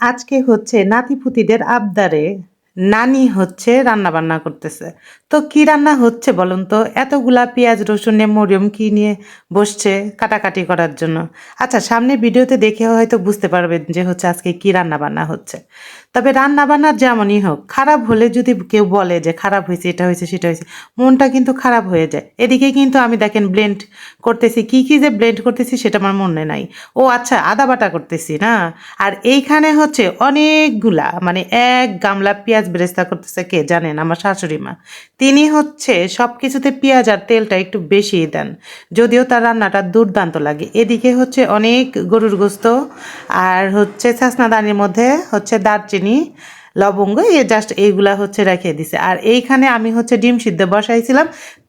আজকে হচ্ছে নাতিপুতিদের আবদারে। নানি হচ্ছে রান্না বান্না করতেছে। তো কি রান্না হচ্ছে বলুন তো? এতগুলা পেঁয়াজ, রসুনে মরিয়ম কি নিয়ে বসছে কাটাকাটি করার জন্য? আচ্ছা সামনে ভিডিওতে দেখে হয়তো বুঝতে পারবেন যে হচ্ছে আজকে কি রান্না বান্না হচ্ছে। তবে রান্না বান্না যেমনই হোক, খারাপ হলে যদি কেউ বলে যে খারাপ হয়েছে, এটা হয়েছে, সেটা হয়েছে, মনটা কিন্তু খারাপ হয়ে যায়। এদিকে কিন্তু আমি দেখেন ব্লেন্ড করতেছি। কি কি যে ব্লেন্ড করতেছি সেটা আমার মনে নাই। ও আচ্ছা আদা বাটা করতেছি না? আর এইখানে হচ্ছে অনেকগুলা মানে এক গামলা পেঁয়াজ বেরেস্তা করতেছে কে জানেন? আমার শাশুড়ি মা। তিনি হচ্ছে সব কিছুতে পেঁয়াজ আর তেলটা একটু বেশি দেন, যদিও তার রান্নাটা দুর্দান্ত লাগে। এদিকে হচ্ছে অনেক গরুর গোস্ত আর হচ্ছে ছাসনাদানির মধ্যে হচ্ছে দারচিনি, লবঙ্গ এ জাস্ট এইগুলা হচ্ছে রেখে দিছে। আর এইখানে আমি হচ্ছে ডিম সিদ্ধ বসাইছিলাম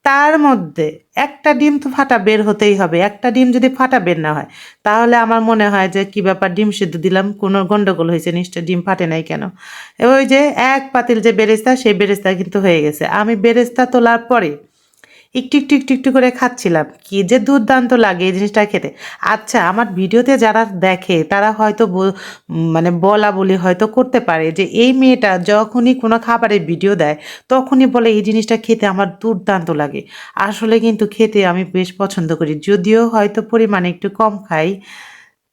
তার মধ্যে একটা ডিম তো ফাটা বের হতেই হবে, একটা ডিম যদি ফাটা বের না হয়, তাহলে আমার মনে হয় যে কি ব্যাপার, ডিম সিদ্ধ দিলাম, কোনো গন্ডগোল হয়েছে, নিশ্চয় ডিম ফাটে নাই কেন? ওই যে এক পাতিল যে বেরেস্তা, সেই বেরেস্তা কিন্তু হয়ে গেছে। আমি বেরেস্তা তোলার পরে একটু একটু একটু একটু করে খাচ্ছিলাম। কি যে দুর্দান্ত লাগে এই জিনিসটা খেতে। আচ্ছা আমার ভিডিওতে যারা দেখে, তারা হয়তো মানে বলা বলি হয়তো করতে পারে যে, এই মেয়েটা যখনই কোনো খাবারের ভিডিও দেয়, তখনই বলে এই জিনিসটা খেতে আমার দুর্দান্ত লাগে। আসলে কিন্তু খেতে আমি বেশ পছন্দ করি। যদিও হয়তো পরিমাণে একটু কম খাই,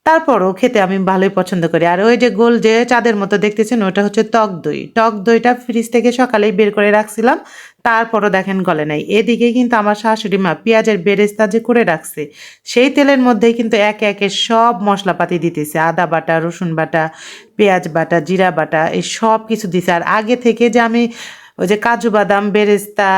তারপরও খেতে আমি ভালোই পছন্দ করি। আর ওই যে গোল যে চাঁদের মতো দেখতেছেন, ওটা হচ্ছে টক দই। টক দইটা ফ্রিজ থেকে সকালেই বের করে রাখছিলাম। তারপরও দেখেন গলে নাই। এদিকে কিন্তু আমার শাশুড়ি মা পেঁয়াজের বেরেস্তা যে করে রাখছে, সেই তেলের মধ্যেই কিন্তু একে একে সব মশলাপাতি দিতেছে। আদা বাটা, রসুন বাটা, পেঁয়াজ বাটা, জিরা বাটা, এই সব কিছু দিছে। আর আগে থেকে যে আমি ওই যে কাজু বাদাম, বেরেস্তা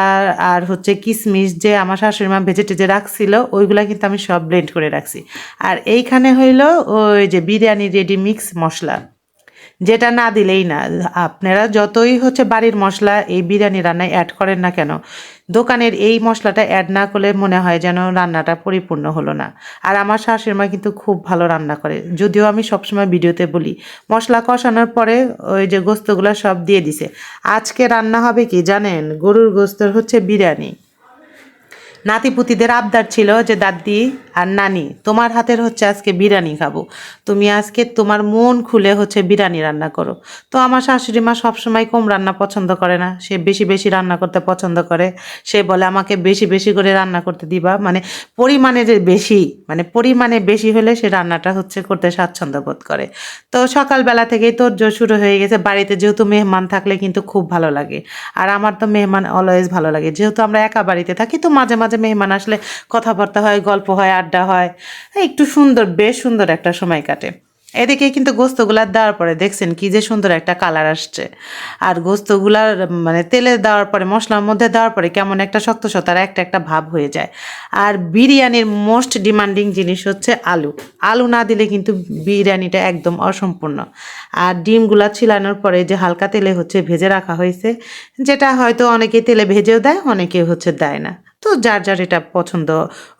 আর হচ্ছে কিশমিশ যে আমার শাশুড়ি মা ভেজে টেজে রাখছিল, ওইগুলা কিন্তু আমি সব ব্লেন্ড করে রাখছি। আর এইখানে হইল ওই যে বিরিয়ানি রেডি মিক্স মশলা। যেটা না দিলেই না। আপনারা যতই হচ্ছে বাড়ির মশলা এই বিরিয়ানি রান্নায় অ্যাড করেন না কেন, দোকানের এই মশলাটা অ্যাড না করলে মনে হয় যেন রান্নাটা পরিপূর্ণ হলো না। আর আমার শাশুড়ি মা কিন্তু খুব ভালো রান্না করে। যদিও আমি সবসময় ভিডিওতে বলি, মশলা কষানোর পরে ওই যে গোস্তগুলো সব দিয়ে দিছে। আজকে রান্না হবে কি জানেন? গরুর গোস্তর হচ্ছে বিরিয়ানি। নাতিপুতিদের আবদার ছিল যে, দাদি আর নানি, তোমার হাতের হচ্ছে আজকে বিরিয়ানি খাব। তুমি আজকে তোমার মন খুলে হচ্ছে বিরিয়ানি রান্না করো। তো আমার শাশুড়ি মা সবসময় কম রান্না পছন্দ করে না। সে বেশি বেশি রান্না করতে পছন্দ করে। সে বলে, আমাকে বেশি বেশি করে রান্না করতে দিবা। মানে পরিমাণে যে বেশি মানে পরিমাণে বেশি হলে সে রান্নাটা হচ্ছে করতে স্বাচ্ছন্দ্য বোধ করে। তো সকালবেলা থেকেই তোর জোর শুরু হয়ে গেছে। বাড়িতে যেহেতু মেহমান থাকলে কিন্তু খুব ভালো লাগে। আর আমার তো মেহমান অলওয়েজ ভালো লাগে। যেহেতু আমরা একা বাড়িতে থাকি, তো মাঝে মাঝে মেহমান আসলে কথাবার্তা হয়, গল্প হয়, আড্ডা হয়। একটু সুন্দর, বেশ সুন্দর একটা সময় কাটে। এদিকে কিন্তু গোস্তগুলা দেওয়ার পরে দেখছেন কি যে সুন্দর একটা কালার আসছে। আর গোস্তগুলার মানে তেলে দেওয়ার পরে, মশলার মধ্যে দেওয়ার পরে কেমন একটা শক্ত শক্তার একটা একটা ভাব হয়ে যায়। আর বিরিয়ানির মোস্ট ডিমান্ডিং জিনিস হচ্ছে আলু। আলু না দিলে কিন্তু বিরিয়ানিটা একদম অসম্পূর্ণ। আর ডিমগুলা ছিলানোর পরে যে হালকা তেলে হচ্ছে ভেজে রাখা হয়েছে, যেটা হয়তো অনেকে তেলে ভেজেও দেয়, অনেকে হচ্ছে দেয় না। তো যার যার এটা পছন্দ,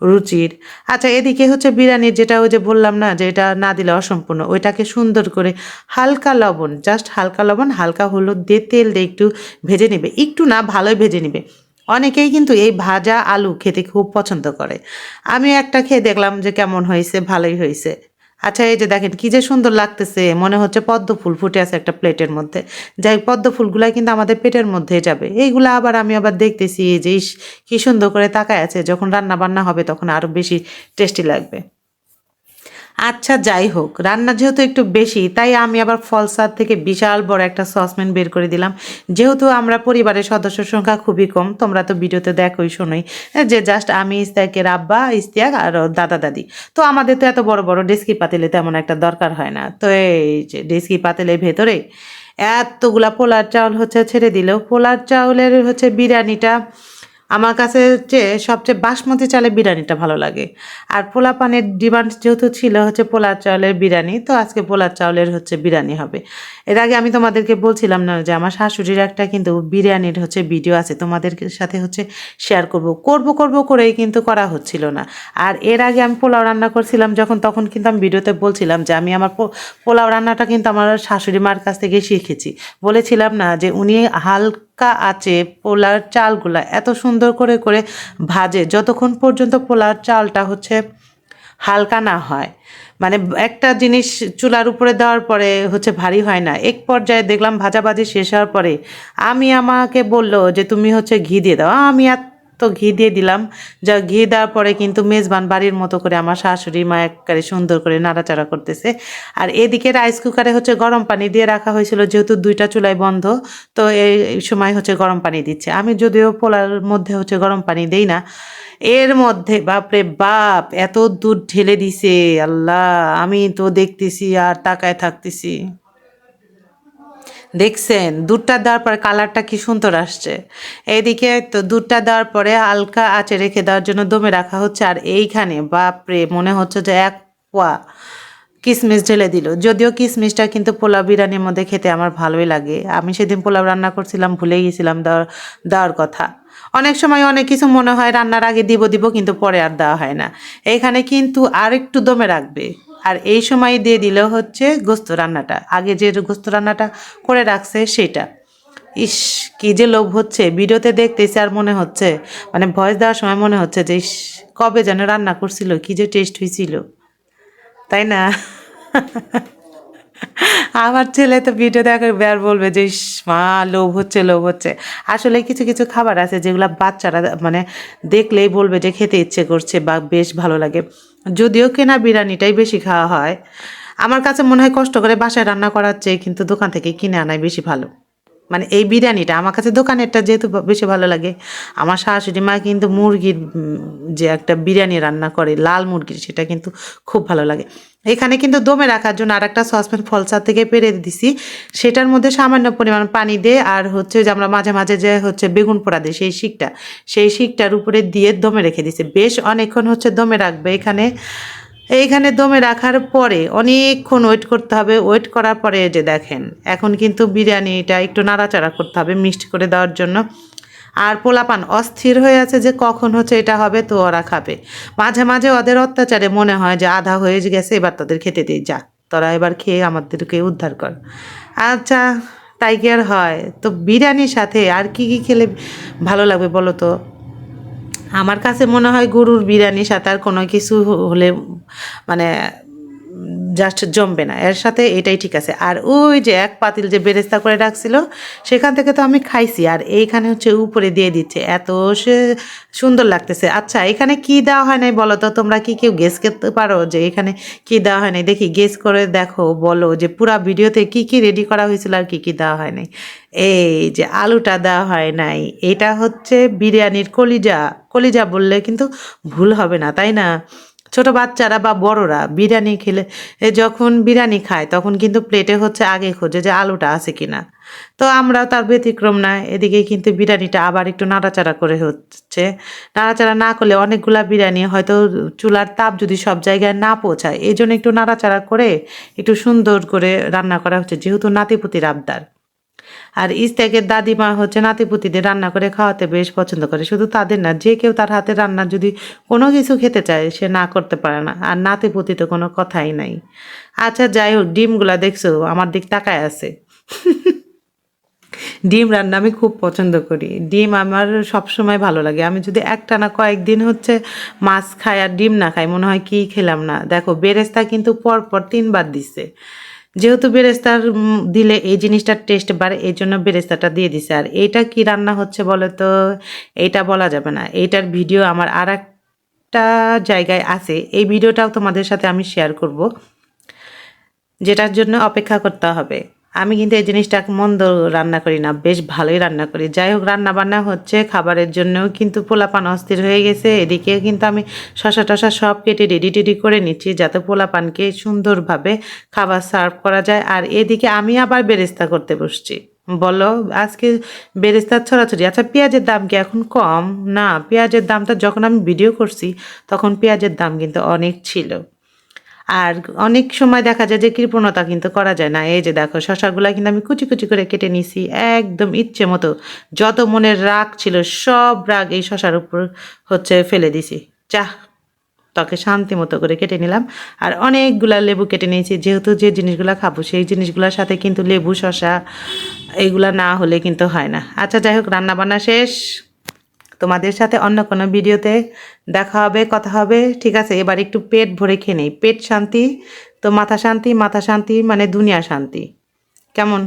রুচির। আচ্ছা এদিকে হচ্ছে বিরিয়ানির যেটা ওই যে বললাম না, যে এটা না দিলে অসম্পূর্ণ, ওইটাকে সুন্দর করে হালকা লবণ জাস্ট হালকা লবণ, হালকা হলুদ দিয়ে তেল দিয়ে একটু ভেজে নেবে। একটু না, ভালোই ভেজে নেবে। অনেকেই কিন্তু এই ভাজা আলু খেতে খুব পছন্দ করে। আমি একটা খেয়ে দেখলাম যে কেমন হয়েছে, ভালোই হয়েছে। আচ্ছা এই যে দেখেন কি যে সুন্দর লাগতেছে। মনে হচ্ছে পদ্ম ফুল ফুটে আছে একটা প্লেটের মধ্যে। যাই পদ্ম ফুলগুলা কিন্তু আমাদের পেটের মধ্যে যাবে। এইগুলো আবার আমি আবার দেখতেছি যে ইস, কি সুন্দর করে তাকায় আছে। যখন রান্না বান্না হবে তখন আরও বেশি টেস্টি লাগবে। আচ্ছা যাই হোক, রান্না যেহেতু একটু বেশি, তাই আমি আবার ফলসার থেকে বিশাল বড় একটা সসপ্যান বের করে দিলাম। যেহেতু আমরা পরিবারের সদস্য সংখ্যা খুবই কম, তোমরা তো ভিডিওতে দেখোই, শোনোই। যে জাস্ট আমি, ইস্তিয়াকের আব্বা, ইস্তিয়াক আর দাদা, দাদি। তো আমাদের তো এত বড় বড় ডেস্কি পাতিলে তেমন একটা দরকার হয় না। তো এই যে ডেস্কি পাতিলের ভেতরে এতগুলা পোলার চাউল হচ্ছে ছেড়ে দিলেও পোলার চাউলের হচ্ছে বিরিয়ানিটা আমার কাছে হচ্ছে সবচেয়ে বাসমতি চালের বিরিয়ানিটা ভালো লাগে। আর পোলা পানের ডিমান্ড যেহেতু ছিল হচ্ছে পোলার চাউলের বিরিয়ানি, তো আজকে পোলার চাউলের হচ্ছে বিরিয়ানি হবে। এর আগে আমি তোমাদেরকে বলছিলাম না যে আমার শাশুড়ির একটা কিন্তু বিরিয়ানির হচ্ছে ভিডিও আছে, তোমাদের সাথে হচ্ছে শেয়ার করব। করব করব করেই কিন্তু করা হচ্ছিল না। আর এর আগে আমি পোলাও রান্না করছিলাম যখন, তখন কিন্তু আমি ভিডিওতে বলছিলাম যে আমি আমার পোলাও রান্নাটা কিন্তু আমার শাশুড়ি মার কাছ থেকে শিখেছি। বলেছিলাম না যে উনি হালকা আছে পোলার চালগুলা। এত সুন্দর করে করে ভাজে যতক্ষণ পর্যন্ত পোলার চালটা হচ্ছে হালকা না হয়। মানে একটা জিনিস চুলার উপরে দেওয়ার পরে হচ্ছে ভারী হয় না। এক পর্যায়ে দেখলাম ভাজাভাজি শেষ হওয়ার পরে আমি আমাকে বলল যে, তুমি হচ্ছে ঘি দিয়ে দাও। আমি এত ঘি দিয়ে দিলাম। যা ঘি দেওয়ার পরে কিন্তু মেজবান বাড়ির মতো করে আমার শাশুড়ি মা একবারে সুন্দর করে নাড়াচাড়া করতেছে। আর এদিকে রাইস কুকারে হচ্ছে গরম পানি দিয়ে রাখা হয়েছিল, যেহেতু দুইটা চুলাই বন্ধ, তো এই সময় হচ্ছে গরম পানি দিচ্ছে। আমি যদিও পোলার মধ্যে হচ্ছে গরম পানি দেই না, এর মধ্যে বাপরে বাপ, এত দুধ ঢেলে দিছে, আল্লাহ, আমি তো দেখতেছি আর তাকায় থাকতেছি। দেখছেন, দুধটা দেওয়ার পরে কালারটা কি সুন্দর আসছে। এইদিকে তো দুধটা দেওয়ার পরে হালকা আঁচে রেখে দেওয়ার জন্য দমে রাখা হচ্ছে। আর এইখানে, বাপরে, মনে হচ্ছে যে এক পোয়া কিশমিশ ঢেলে দিল। যদিও কিশমিশটা কিন্তু পোলাও বিরিয়ানির মধ্যে খেতে আমার ভালোই লাগে। আমি সেদিন পোলাও রান্না করছিলাম ভুলে গেছিলাম দেওয়ার দেওয়ার কথা। অনেক সময় অনেক কিছু মনে হয়, রান্নার আগে দিব দিব, কিন্তু পরে আর দেওয়া হয় না। এইখানে কিন্তু আর একটু দমে রাখবে। আর এই সময় দিয়ে দিল হচ্ছে গোস্ত রান্নাটা। আগে যে গোস্ত রান্নাটা করে রাখছে সেটা। ইস, কী যে লোভ হচ্ছে। ভিডিওতে দেখতেছি আর মনে হচ্ছে মানে ভয়েস দেওয়ার সময় মনে হচ্ছে যে, ইস, কবে যেন রান্না করছিল, কি যে টেস্ট হয়েছিল তাই না? আমার ছেলে তো ভিডিও দেখবে আর বলবে যে, ইস, মা, লোভ হচ্ছে লোভ হচ্ছে। আসলে কিছু কিছু খাবার আছে যেগুলো বাচ্চারা মানে দেখলেই বলবে যে খেতে ইচ্ছে করছে বা বেশ ভালো লাগে। যদিও কেনা বিরিয়ানিটাই বেশি খাওয়া হয়। আমার কাছে মনে হয় কষ্ট করে বাসায় রান্না করার চেয়ে কিন্তু দোকান থেকে কিনে আনাই বেশি ভালো। মানে এই বিরিয়ানিটা, আমার কাছে দোকানেরটা যেহেতু বেশি ভালো লাগে। আমার শাশুড়ি মা কিন্তু মুরগির যে একটা বিরিয়ানি রান্না করে, লাল মুরগির, সেটা কিন্তু খুব ভালো লাগে। এখানে কিন্তু দমে রাখার জন্য আর একটা সসপ্যান ফলসা থেকে পেরে দিছি। সেটার মধ্যে সামান্য পরিমাণ পানি দিয়ে আর হচ্ছে যে আমরা মাঝে মাঝে যে হচ্ছে বেগুন পোড়া দিই, সেই শিকটা, সেই শিকটার উপরে দিয়ে দমে রেখে দিছি। বেশ অনেকক্ষণ হচ্ছে দমে রাখবে এখানে। এইখানে দমে রাখার পরে অনেকক্ষণ ওয়েট করতে হবে। ওয়েট করার পরে যে দেখেন, এখন কিন্তু বিরিয়ানিটা একটু নাড়াচাড়া করতে হবে মিষ্টি করে দেওয়ার জন্য। আর পোলাপান অস্থির হয়ে আছে যে কখন হচ্ছে এটা হবে তো ওরা খাবে। মাঝে মাঝে ওদের অত্যাচারে মনে হয় যে আধা হয়ে গেছে, এবার তাদের খেতে দিই যা তোরা এবার খেয়ে আমাদেরকে উদ্ধার কর। আচ্ছা তাই কি আর হয়? তো বিরিয়ানির সাথে আর কি কি খেলে ভালো লাগবে বলো তো? আমার কাছে মনে হয় গরুর বিরিয়ানির সাঁতার কোনো কিছু হলে মানে জাস্ট জমবে না। এর সাথে এটাই ঠিক আছে। আর ওই যে এক পাতিল যে বেরেস্তা করে রাখছিল, সেখান থেকে তো আমি খাইছি। আর এইখানে হচ্ছে উপরে দিয়ে দিচ্ছে। এত সে সুন্দর লাগতেছে। আচ্ছা এখানে কি দেওয়া হয় নাই বলো তো? তোমরা কি কেউ গেস করতে পারো যে এখানে কি দেওয়া হয় নাই? দেখি গেস করে দেখো, বলো যে পুরা ভিডিওতে কি কি রেডি করা হয়েছিল আর কি কি দেওয়া হয় নাই। এই যে আলুটা দেওয়া হয় নাই। এটা হচ্ছে বিরিয়ানির কলিজা। কলিজা বললে কিন্তু ভুল হবে না, তাই না? ছোট বাচ্চারা বা বড়রা বিরিয়ানি খেলে যখন বিরিয়ানি খায়, তখন কিন্তু প্লেটে হচ্ছে আগে খোঁজে যে আলুটা আছে কিনা। তো আমরা তার ব্যতিক্রম না, এদিকে কিন্তু বিরিয়ানিটা আবার একটু নাড়াচাড়া করে হচ্ছে। নাড়াচাড়া না করলে অনেকগুলা বিরিয়ানি হয়তো চুলার তাপ যদি সব জায়গায় না পৌঁছায় এই জন্য একটু নাড়াচাড়া করে একটু সুন্দর করে রান্না করা হচ্ছে, যেহেতু নাতিপুতির আবদার। আর ইস্তেকের দাদিমা হচ্ছে নাতিপুতিদের রান্না করে খাওয়াতে বেশ পছন্দ করে। শুধু তাদের না, যে কেউ তার হাতে রান্না যদি কোনো কিছু খেতে চায়, সে না করতে পারে না। আর নাতিপুতি তো কোনো কথাই নাই। আচ্ছা যাই হোক, ডিমগুলা দেখছ? আমার দিক তাকায় আছে। ডিম রান্না আমি খুব পছন্দ করি। ডিম আমার সবসময় ভালো লাগে। আমি যদি একটা না কয়েকদিন হচ্ছে মাছ খাই আর ডিম না খাই, মনে হয় কি খেলাম না। দেখো, বেরেস্তা কিন্তু পরপর তিনবার দিছে। যেহেতু বেরেস্তার দিলে এই জিনিসটার টেস্ট বাড়ে, এই জন্য বেরেস্তাটা দিয়ে দিছে। আর এইটা কি রান্না হচ্ছে বলে তো এইটা বলা যাবে না। এইটার ভিডিও আমার আর একটা জায়গায় আছে। এই ভিডিওটাও তোমাদের সাথে আমি শেয়ার করব, যেটার জন্য অপেক্ষা করতে হবে। আমি কিন্তু এই জিনিসটা মন্দ রান্না করি না, বেশ ভালোই রান্না করি। যাই হোক রান্না বান্না হচ্ছে, খাবারের জন্যও কিন্তু পোলাপান অস্থির হয়ে গেছে। এদিকে কিন্তু আমি শশা টশা সব কেটে রেডি টেডি করে নিচ্ছি, যাতে পোলাপানকে সুন্দরভাবে খাবার সার্ভ করা যায়। আর এদিকে আমি আবার বেরেস্তা করতে বসছি। বলো, আজকে বেরেস্তার ছড়াছড়ি? আচ্ছা পেঁয়াজের দাম কি এখন কম? না, পেঁয়াজের দামটা যখন আমি ভিডিও করছি, তখন পেঁয়াজের দাম কিন্তু অনেক ছিল। আর অনেক সময় দেখা যায় যে কৃপণতা কিন্তু করা যায় না। এই যে দেখো, শশাগুলা কিন্তু আমি কুচি কুচি করে কেটে নিছি, একদম ইচ্ছে মতো। যত মনের রাগ ছিল, সব রাগ এই শশার উপর হচ্ছে ফেলে দিছি। চাহ তাকে শান্তি মতো করে কেটে নিলাম। আর অনেকগুলা লেবু কেটে নিয়েছি, যেহেতু যে জিনিসগুলো খাব, সেই জিনিসগুলোর সাথে কিন্তু লেবু, শশা, এইগুলা না হলে কিন্তু হয় না। আচ্ছা যাই হোক রান্না বান্না শেষ। তোমাদের সাথে অন্য কোনো ভিডিওতে দেখা হবে, কথা হবে। ঠিক আছে, এবার একটু পেট ভরে খেয়ে নেই। পেট শান্তি, তো মাথা শান্তি মাথা শান্তি মানে দুনিয়া শান্তি। কেমন?